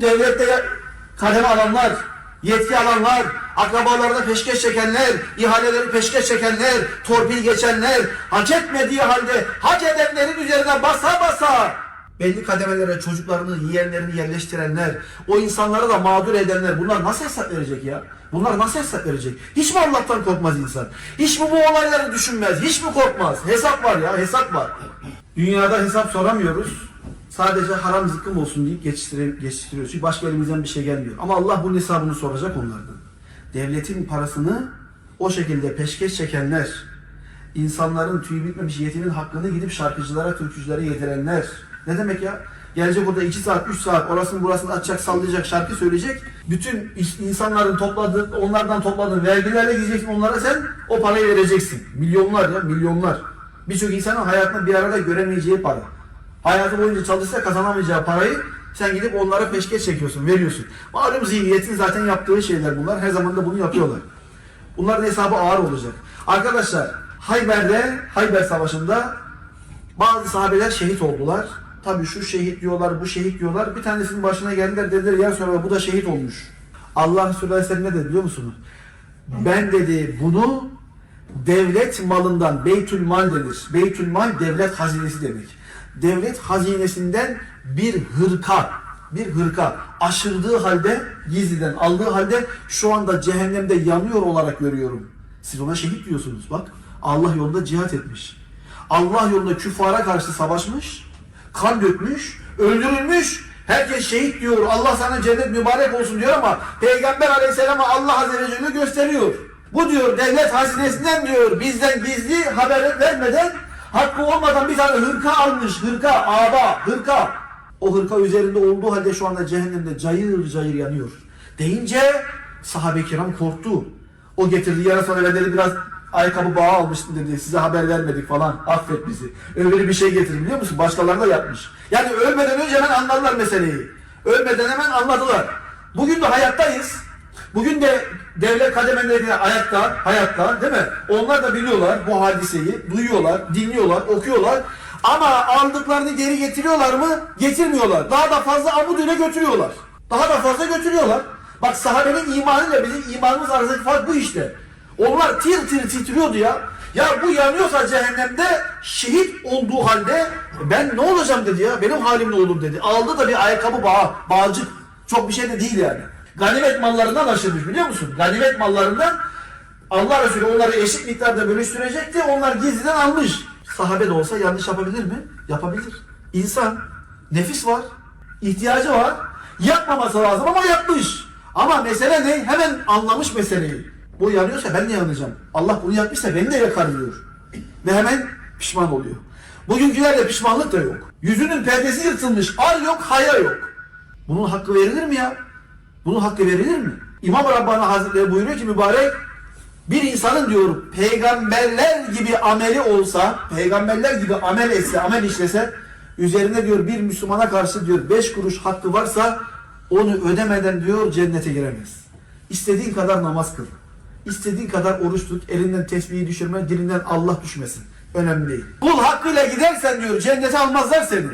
devlette kademe alanlar, yetki alanlar, akrabalarına peşkeş çekenler, ihaleleri peşkeş çekenler, torpil geçenler, hak etmediği halde hak edenlerin üzerine basa basa belli kademelere çocuklarını, yeğenlerini yerleştirenler, o insanları da mağdur edenler bunlar nasıl hesap verecek ya? Bunlar nasıl hesap verecek? Hiç mi Allah'tan korkmaz insan? Hiç mi bu olayları düşünmez? Hiç mi korkmaz? Hesap var ya, hesap var. Dünyada hesap soramıyoruz. Sadece haram zıkkım olsun deyip geçiştiriyoruz. Çünkü başka elimizden bir şey gelmiyor. Ama Allah bunun hesabını soracak onlardan. Devletin parasını o şekilde peşkeş çekenler, insanların tüyü bitmemiş yetimin hakkını gidip şarkıcılara, türkücülere yedirenler. Ne demek ya? Gelecek burada 2 saat, 3 saat orasını burasını açacak, sallayacak, şarkı söyleyecek. Bütün insanların topladığı, onlardan topladığın vergilerle gideceksin onlara sen o parayı vereceksin. Milyonlar ya, milyonlar. Birçok insanın hayatında bir arada göremeyeceği para. Hayatı boyunca çalışsa kazanamayacağı parayı sen gidip onlara peşkeş çekiyorsun, veriyorsun. Malum zihniyetin zaten yaptığı şeyler bunlar. Her zaman da bunu yapıyorlar. Bunların hesabı ağır olacak. Arkadaşlar Hayber'de, Hayber Savaşı'nda bazı sahabeler şehit oldular. Tabii şu şehit diyorlar, bu şehit diyorlar. Bir tanesinin başına geldiler dediler ya sonra bu da şehit olmuş. Allah Resulü Aleyhisselam ne dedi biliyor musunuz? Ben dedi bunu devlet malından Beytül Mal denir. Beytül Mal devlet hazinesi demek. Devlet hazinesinden bir hırka, bir hırka aşırdığı halde, gizliden aldığı halde şu anda cehennemde yanıyor olarak görüyorum. Siz ona şehit diyorsunuz bak. Allah yolunda cihat etmiş. Allah yolunda küfara karşı savaşmış, kan dökmüş, öldürülmüş. Herkes şehit diyor. Allah sana cennet mübarek olsun diyor ama Peygamber Aleyhisselam'a Allah Azze ve Celle gösteriyor. Bu diyor devlet hazinesinden diyor bizden gizli haber vermeden hakkı olmadan bir tane hırka almış. Hırka, aba, hırka. O hırka üzerinde olduğu halde şu anda cehennemde cayır cayır yanıyor. Deyince sahabe-i kiram korktu. O getirdi yarı sonra dedi biraz ayakkabı bağı almıştım dedi. Size haber vermedik falan. Affet bizi. Öyle bir şey getirdi biliyor musun? Başkaları da yapmış. Yani ölmeden önce hemen anladılar meseleyi. Ölmeden hemen anladılar. Bugün de hayattayız. Bugün de devlet kademeleri ayakta, hayatta değil mi? Onlar da biliyorlar bu hadiseyi, duyuyorlar, dinliyorlar, okuyorlar. Ama aldıklarını geri getiriyorlar mı? Getirmiyorlar. Daha da fazla amudüne götürüyorlar. Daha da fazla götürüyorlar. Bak sahabenin imanıyla bizim imanımız arasındaki fark bu işte. Onlar tir tir titriyordu ya. Ya bu yanıyorsa cehennemde şehit olduğu halde ben ne olacağım dedi ya. Benim halim ne olur dedi. Aldı da bir ayakkabı bağı, bağcık. Çok bir şey de değil yani. Ganimet mallarından aşırmış biliyor musun? Ganimet mallarından Allah Resulü onları eşit miktarda bölüştürecekti. Onlar gizliden almış. Sahabe de olsa yanlış yapabilir mi? Yapabilir. İnsan, nefis var, ihtiyacı var. Yapmaması lazım ama yapmış. Ama mesele ne? Hemen anlamış meseleyi. Bu yanıyorsa ben de yanacağım. Allah bunu yapmışsa beni de yakar diyor. Ve hemen pişman oluyor. Bugünkülerde pişmanlık da yok. Yüzünün perdesi yırtılmış. Al yok, haya yok. Bunun hakkı verilir mi ya? Bunun hakkı verilir mi? İmam Rabbani Hazretleri buyuruyor ki mübarek bir insanın diyor peygamberler gibi ameli olsa, peygamberler gibi amel etse, amel işlese üzerine diyor bir Müslümana karşı diyor beş kuruş hakkı varsa onu ödemeden diyor cennete giremez. İstediğin kadar namaz kıl. İstediğin kadar oruç tut. Elinden tesbihi düşürme, dilinden Allah düşmesin. Önemli değil. Kul hakkıyla gidersen diyor cennete almazlar seni.